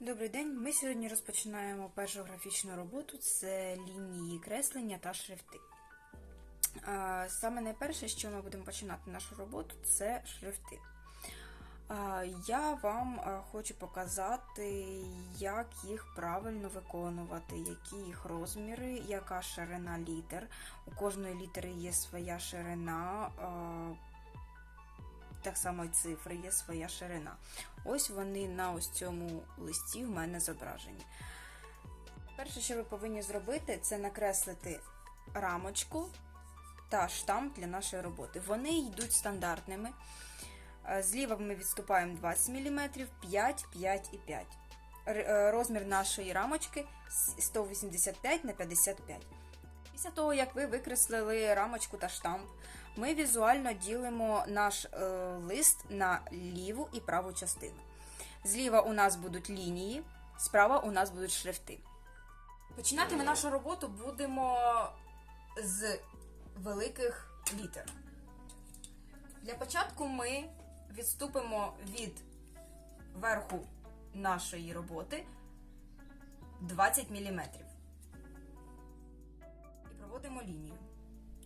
Добрий день. Ми сьогодні розпочинаємо першу графічну роботу це лінії креслення та шрифти. Саме найперше, чого ми будемо починати нашу роботу, це шрифти. Я вам хочу показати, як їх правильно виконувати, які їх розміри, яка ширина літер. У кожної літери є своя ширина. Так само і цифри є своя ширина. Ось вони на ось цьому листі в мене зображені. Перше, що ви повинні зробити, це накреслити рамочку та штамп для нашої роботи. Вони йдуть стандартними. Е, Зліва ми відступаємо 20 мм, 5, 5 і 5. Е, Розмір нашої рамочки 185 на 55. Після того, як ви викреслили рамочку та штамп, ми візуально ділимо наш е, лист на ліву і праву частину. Зліва у нас будуть лінії, справа у нас будуть шрифти. Починати ми нашу роботу будемо з великих літер. Для початку ми відступимо від верху нашої роботи 20 мм. І проводимо лінію.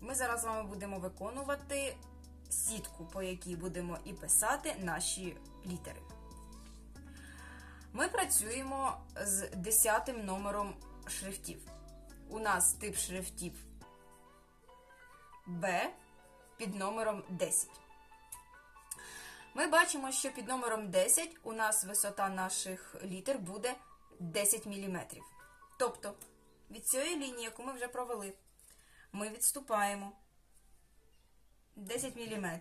Ми зараз з вами будемо виконувати сітку, по якій будемо і писати наші літери. Ми працюємо з 10 номером шрифтів. У нас тип шрифтів B під номером 10. Ми бачимо, що під номером 10 у нас висота наших літер буде 10 мм. Тобто від цієї лінії, яку ми вже провели, ми відступаємо 10 мм.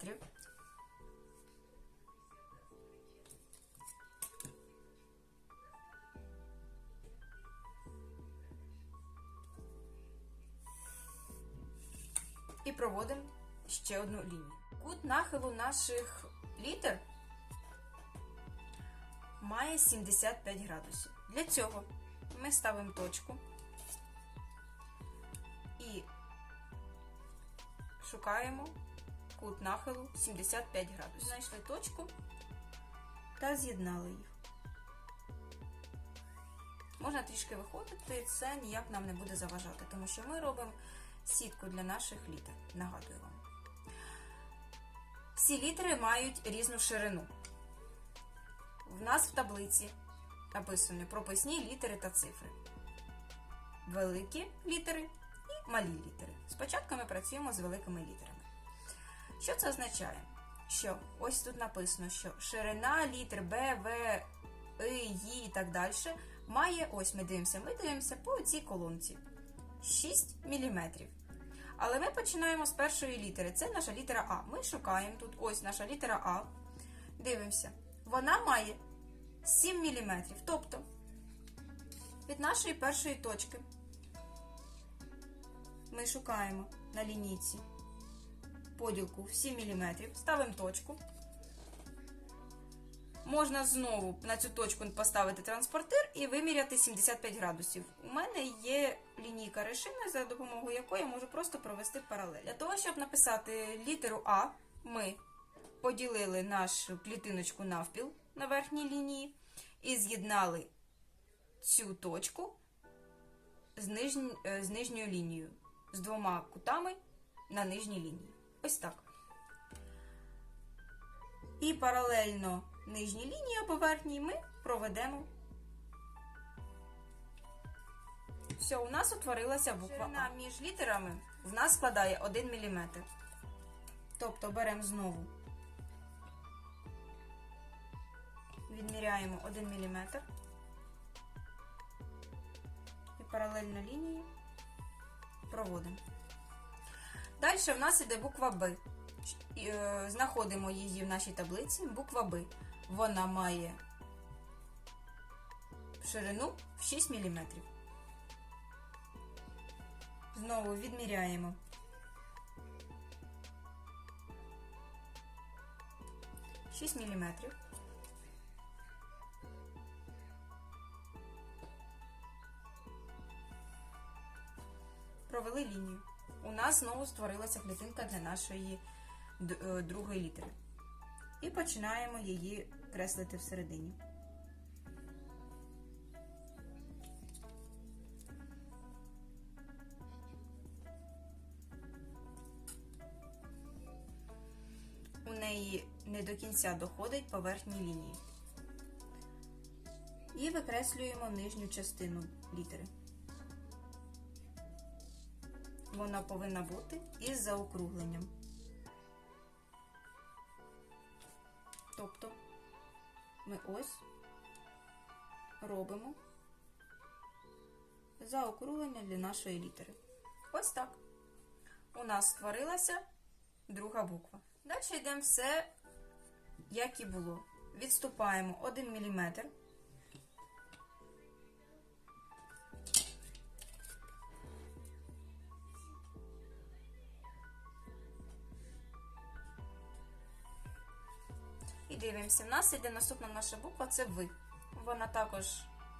І проводимо ще одну лінію. Кут нахилу наших літер має 75 градусів. Для цього ми ставимо точку шукаємо кут нахилу 75 градусів. Знайшли точку та з'єднали їх. Можна трішки виходити, це ніяк нам не буде заважати, тому що ми робимо сітку для наших літер. Нагадую вам. Всі літери мають різну ширину. В нас в таблиці написано прописні літери та цифри. Великі літери малі літери. Спочатку ми працюємо з великими літерами. Що це означає? Що ось тут написано, що ширина літер Б, В, И, Ї і так далі має, ось ми дивимося, ми дивимося по цій колонці 6 мм. Але ми починаємо з першої літери. Це наша літера А. Ми шукаємо тут ось наша літера А. Дивимося. Вона має 7 мм. Тобто від нашої першої точки ми шукаємо на лінійці поділку в 7 мм, ставимо точку. Можна знову на цю точку поставити транспортир і виміряти 75 градусів. У мене є лінійка решини, за допомогою якої я можу просто провести паралель. Для того, щоб написати літеру А, ми поділили нашу клітиночку навпіл на верхній лінії і з'єднали цю точку з, нижнь, е, з нижньою лінією, з двома кутами на нижній лінії. Ось так. І паралельно нижній лінії або верхній ми проведемо. Все, у нас утворилася буква Ширина між літерами в нас складає 1 мм. Тобто беремо знову, відміряємо 1 мм і паралельно лінії проводимо. Далі в нас іде буква Б. Е, Знаходимо її в нашій таблиці. Буква Б. Вона має ширину в 6 мм. Знову відміряємо. Шість міліметрів. провели лінію. У нас знову створилася клітинка для нашої е, другої літери. І починаємо її креслити всередині. У неї не до кінця доходить поверхні лінії. І викреслюємо нижню частину літери. Вона повинна бути із заокругленням. Тобто ми ось робимо заокруглення для нашої літери. Ось так. У нас створилася друга буква. Далі йдемо все, як і було. Відступаємо 1 мм. Дивимося. В нас йде наступна наша буква це Ви. Вона також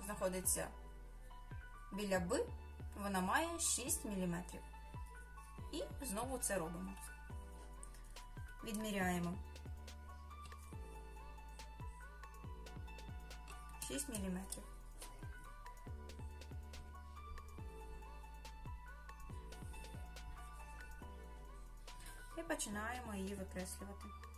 знаходиться біля Б, вона має 6 мм. І знову це робимо. Відміряємо 6 мм. І починаємо її викреслювати.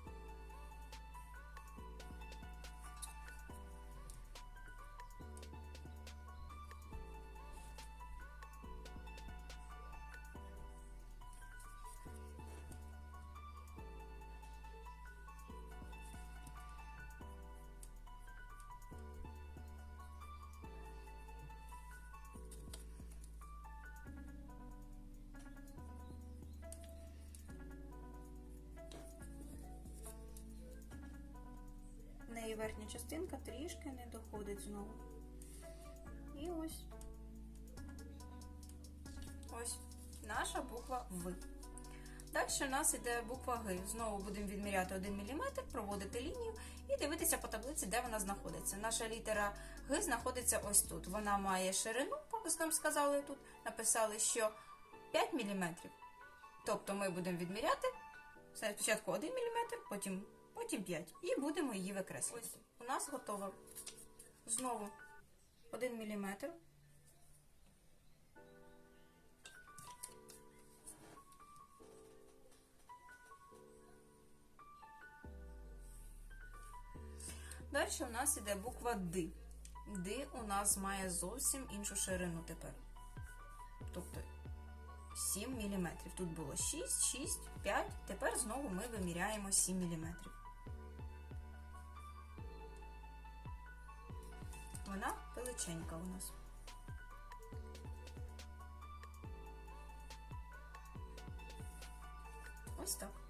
Верхня частинка трішки не доходить знову. І ось. Ось наша буква В. Далі у нас йде буква Г. Знову будемо відміряти 1 мм, проводити лінію і дивитися по таблиці, де вона знаходиться. Наша літера Г знаходиться ось тут. Вона має ширину, нам сказали тут, написали, що 5 мм. Тобто ми будемо відміряти спочатку 1 мм, потім потім 5. І будемо її викреслювати. Ось у нас готово. Знову 1 мм. Далі у нас іде буква Д. Д у нас має зовсім іншу ширину тепер. Тобто 7 мм. Тут було 6, 6, 5. Тепер знову ми виміряємо 7 мм. Вона величенька у нас. Ось так.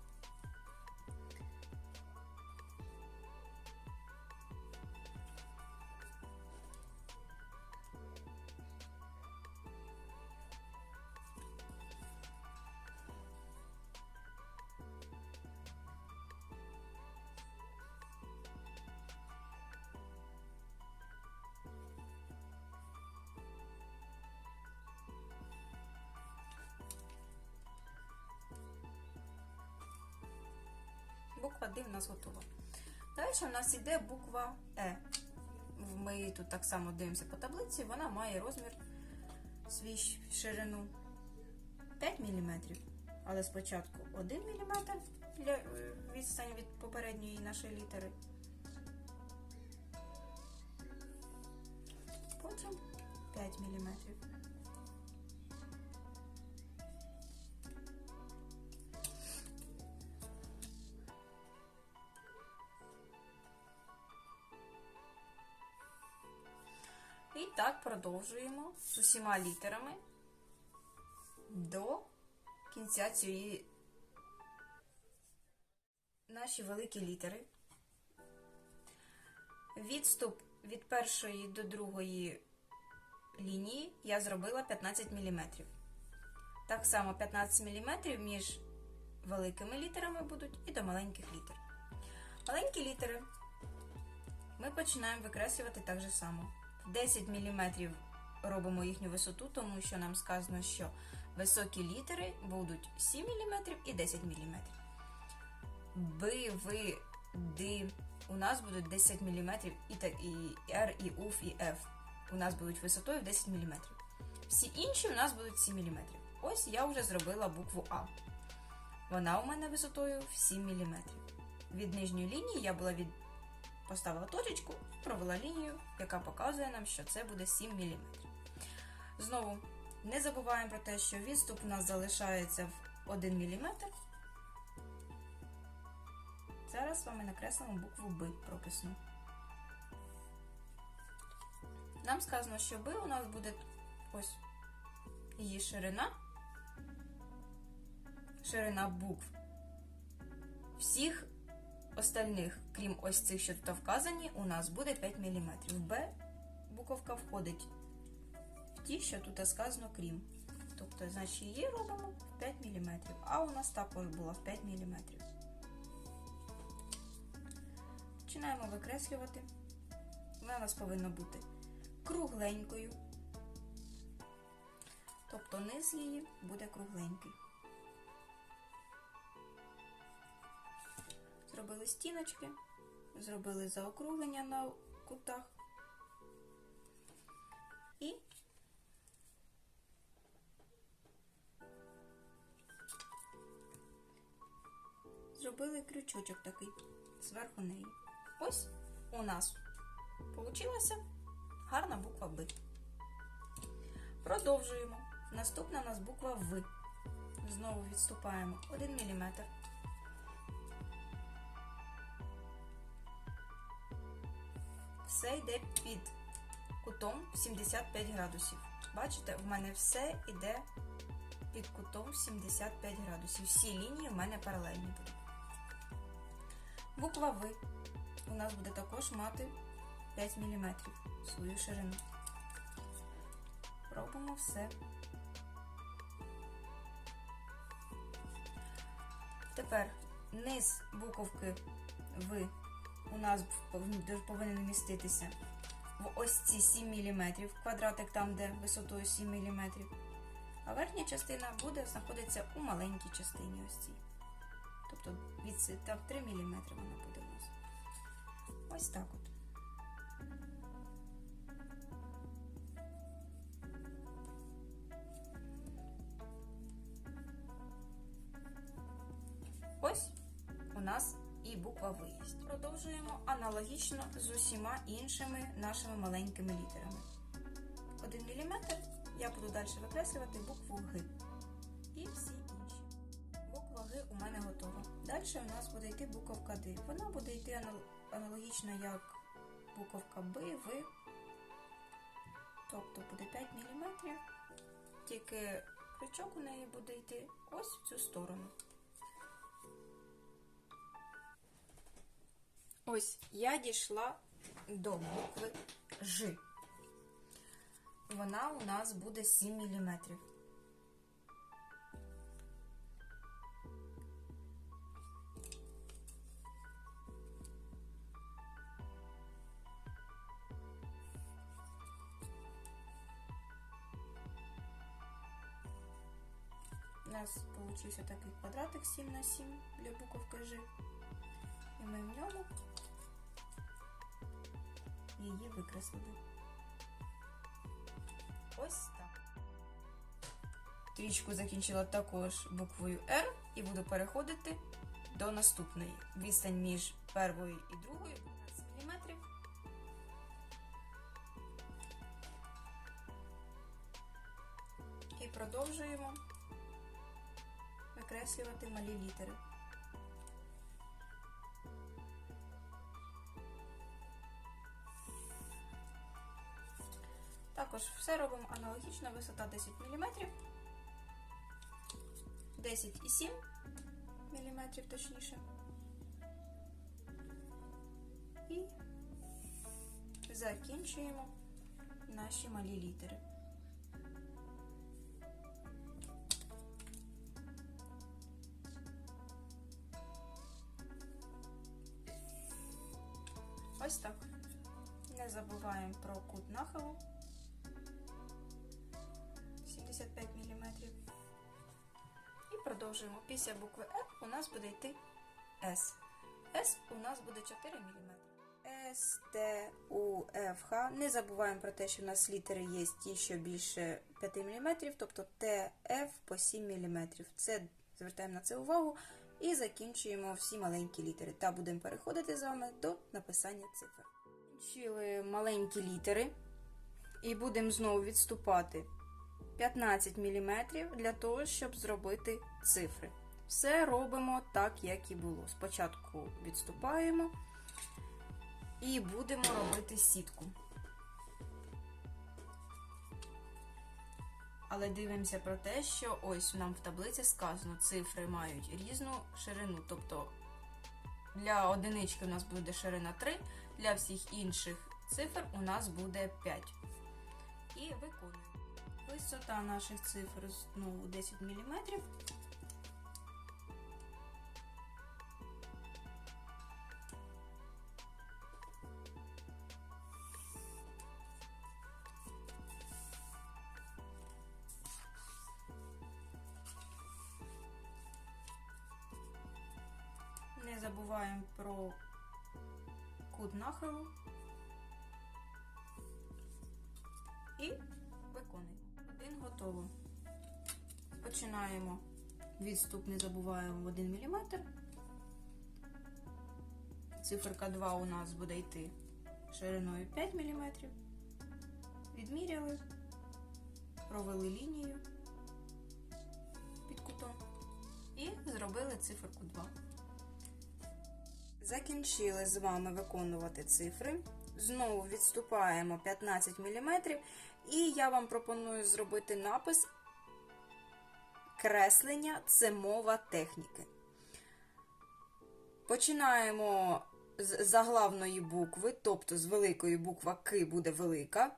Д в нас готова. Далі в нас йде буква Е. Ми її тут так само дивимося по таблиці, вона має розмір свій ширину 5 мм. Але спочатку 1 мм для е, відстані від попередньої нашої літери. І так продовжуємо з усіма літерами до кінця цієї наші великі літери. Відступ від першої до другої лінії я зробила 15 мм. Так само 15 мм між великими літерами будуть і до маленьких літер. Маленькі літери ми починаємо викреслювати так же само. 10 мм робимо їхню висоту, тому що нам сказано, що високі літери будуть 7 мм і 10 мм. Б, В, Д у нас будуть 10 мм і, та- і Р, і Уф, і Ф. У нас будуть висотою 10 мм. Всі інші у нас будуть 7 мм. Ось я вже зробила букву А. Вона у мене висотою в 7 мм. від нижньої лінії я була від... поставила точечку, провела лінію, яка показує нам, що це буде 7 мм. Знову не забуваємо про те, що відступ у нас залишається в 1 мм. Зараз з вами накреслимо букву Б прописну. Нам сказано, що Б у нас буде ось її ширина, ширина букв. Всіх остальних, крім ось цих, що тут вказані, у нас буде 5 мм. Б буковка входить в ті, що тут сказано крім. Тобто, значить, її робимо в 5 мм, а у нас також була в 5 мм. Починаємо викреслювати. Вона у нас повинна бути кругленькою. Тобто низ її буде кругленький. Зробили стіночки, зробили заокруглення на кутах і зробили крючочок такий зверху неї. Ось у нас получилася гарна буква Б. Продовжуємо. Наступна у нас буква В. Знову відступаємо 1 мм. Все йде під кутом 75 градусів. Бачите, в мене все йде під кутом 75 градусів. Всі лінії в мене паралельні будуть. Буква В у нас буде також мати 5 мм свою ширину. Робимо все. Тепер низ буковки В у нас повинен міститися в ось ці 7 мм, квадратик там, де висотою 7 мм. А верхня частина буде знаходитися у маленькій частині ось цій. Тобто від там 3 мм вона буде у нас. Ось так аналогічно з усіма іншими нашими маленькими літерами. 1 мм я буду далі викреслювати букву Г. І всі інші. Буква Г у мене готова. Далі у нас буде йти буковка Д. Вона буде йти аналогічно як буковка Б, В. Тобто буде 5 мм. Тільки крючок у неї буде йти ось в цю сторону. Ось я дійшла до букви Ж. Вона у нас буде 7 мм. У нас получився такий квадратик 7 на 7 для буковки Ж. І ми в ньому її викреслили. Ось так. Трічку закінчила також буквою R і буду переходити до наступної. Відстань між першою і другою 15 мм. І продовжуємо викреслювати малі літери. Також все робимо аналогічно, висота 10 мм, 10,7 мм точніше. І закінчуємо наші малі літери. Ось так. Не забуваємо про кут нахилу. 75 мм. І продовжуємо. Після букви Е у нас буде йти С. С у нас буде 4 мм. С, Т, У, Ф, Х. Не забуваємо про те, що у нас літери є ті, що більше 5 мм, тобто Т, Ф по 7 мм. Це звертаємо на це увагу. І закінчуємо всі маленькі літери. Та будемо переходити з вами до написання цифр. Закінчили маленькі літери. І будемо знову відступати 15 мм для того, щоб зробити цифри. Все робимо так, як і було. Спочатку відступаємо і будемо робити сітку. Але дивимося про те, що ось нам в таблиці сказано, цифри мають різну ширину. Тобто для одинички у нас буде ширина 3, для всіх інших цифр у нас буде 5. І виконуємо. Висота наших цифр знову 10 мм. Не забуваємо про кут нахилу і виконуємо. Один готово. Починаємо відступ, не забуваємо в 1 мм. Циферка 2 у нас буде йти шириною 5 мм. Відміряли, провели лінію під кутом і зробили циферку 2. Закінчили з вами виконувати цифри. Знову відступаємо 15 мм. І я вам пропоную зробити напис креслення це мова техніки. Починаємо з заглавної букви, тобто з великої буква К буде велика.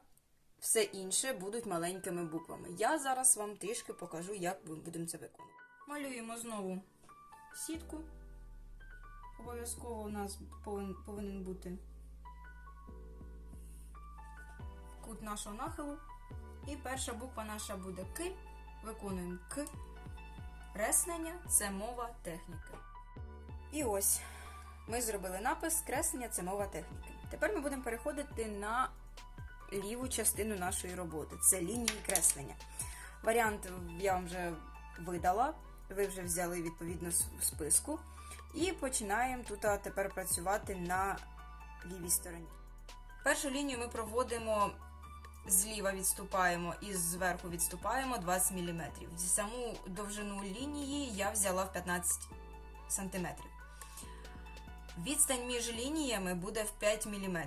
Все інше будуть маленькими буквами. Я зараз вам трішки покажу, як ми будемо це виконувати. Малюємо знову сітку. Обов'язково у нас повинен, бути кут нашого нахилу. І перша буква наша буде К. Виконуємо К. Креслення це мова техніки. І ось ми зробили напис Креслення це мова техніки. Тепер ми будемо переходити на ліву частину нашої роботи. Це лінії креслення. Варіант я вам вже видала. Ви вже взяли відповідно в списку. І починаємо тут тепер працювати на лівій стороні. Першу лінію ми проводимо зліва відступаємо і зверху відступаємо 20 мм. Саму довжину лінії я взяла в 15 см. Відстань між лініями буде в 5 мм.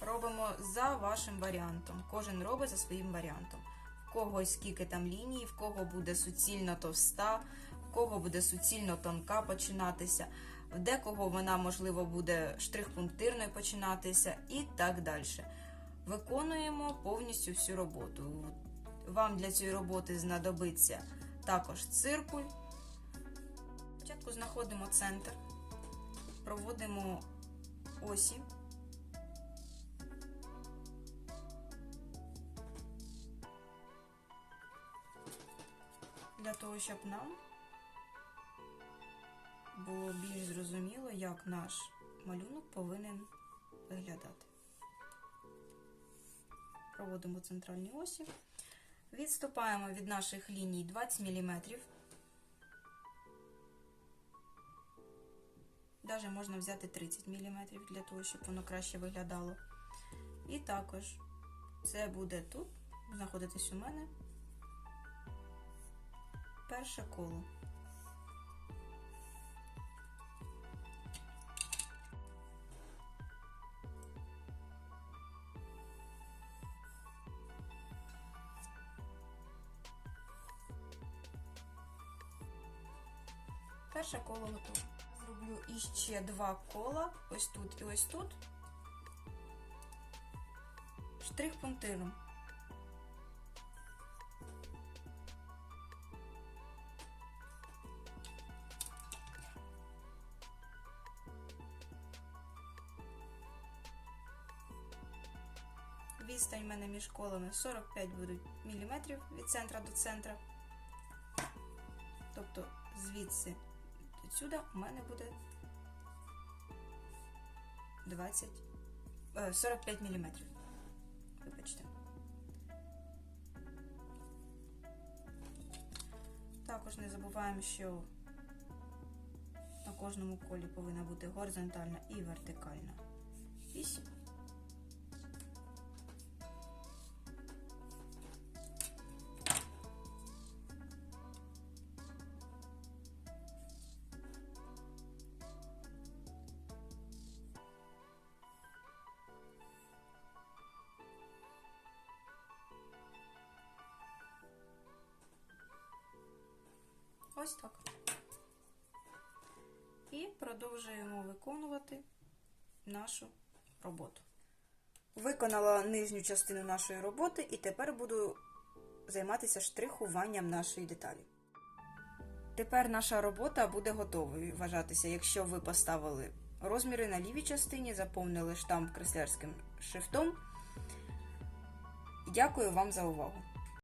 Робимо за вашим варіантом. Кожен робить за своїм варіантом. В когось скільки там ліній, в кого буде суцільно товста, в кого буде суцільно тонка починатися в декого вона, можливо, буде штрих-пунктирною починатися і так далі. Виконуємо повністю всю роботу. Вам для цієї роботи знадобиться також циркуль. Спочатку знаходимо центр, проводимо осі. Для того, щоб нам було більш зрозуміло, як наш малюнок повинен виглядати. Проводимо центральні осі, відступаємо від наших ліній 20 мм. Даже можна взяти 30 мм для того, щоб воно краще виглядало. І також це буде тут, знаходитись у мене перше коло. Коло. Зроблю іще два кола, ось тут і ось тут. Штрих пунктиром. Відстань в мене між колами 45 будуть міліметрів від центра до центра. Тобто звідси Відсюди у мене буде 20, 45 мм. Вибачте. Також не забуваємо, що на кожному колі повинна бути горизонтальна і вертикальна вісь. Ось так. І продовжуємо виконувати нашу роботу. Виконала нижню частину нашої роботи і тепер буду займатися штрихуванням нашої деталі. Тепер наша робота буде готовою вважатися, якщо ви поставили розміри на лівій частині, заповнили штамп креслярським шрифтом. Дякую вам за увагу!